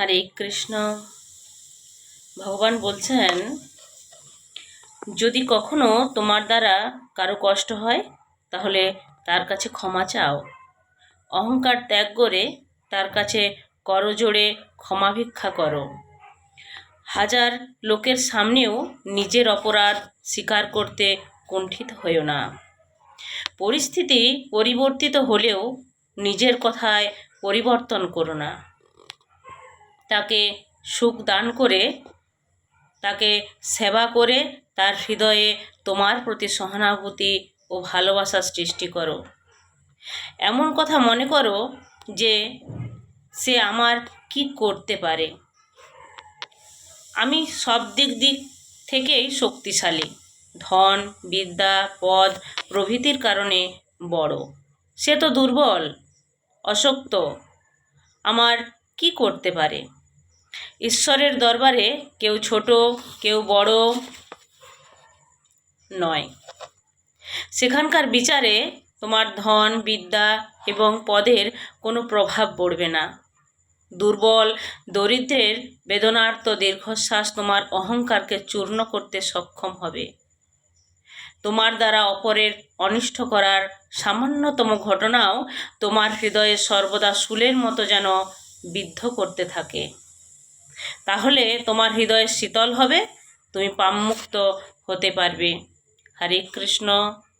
হরে কৃষ্ণ। ভগবান বলছেন, যদি কখনো তোমার দ্বারা কারও কষ্ট হয়, তাহলে তার কাছে ক্ষমা চাও। অহংকার ত্যাগ করে তার কাছে করজোড়ে ক্ষমা ভিক্ষা করো। হাজার লোকের সামনেও নিজের অপরাধ স্বীকার করতে কুণ্ঠিত হইও না। পরিস্থিতি পরিবর্তিত হলেও নিজের কথায় পরিবর্তন করো না। তাকে সুখ দান করে, তাকে সেবা করে তার হৃদয়ে তোমার প্রতি সহানুভূতি ও ভালোবাসা সৃষ্টি করো। এমন কথা মনে করো যে সে আমার কি করতে পারে। আমি সব দিক দিক থেকেই শক্তিশালী। ধন, বিদ্যা, পদ প্রভৃতির কারণে বড়। সে তো দুর্বল, অশক্ত। আমার কি করতে পারে? ঈশ্বরের দরবারে কেউ ছোট, কেউ বড় নয়। সেখানকার বিচারে তোমার ধন, বিদ্যা এবং পদের কোনো প্রভাব পড়বে না। দুর্বল, দরিদ্রের বেদনার্ত দীর্ঘশ্বাস তোমার অহংকারকে চূর্ণ করতে সক্ষম হবে। তোমার দ্বারা অপরের অনিষ্ট করার সামান্যতম ঘটনাও তোমার হৃদয়ে সর্বদা শুলের মতো যেন বিদ্ধ করতে থাকে। তাহলে তোমার হৃদয় শীতল হবে তুমি পামমুক্ত হতে পারবে। হরে কৃষ্ণ।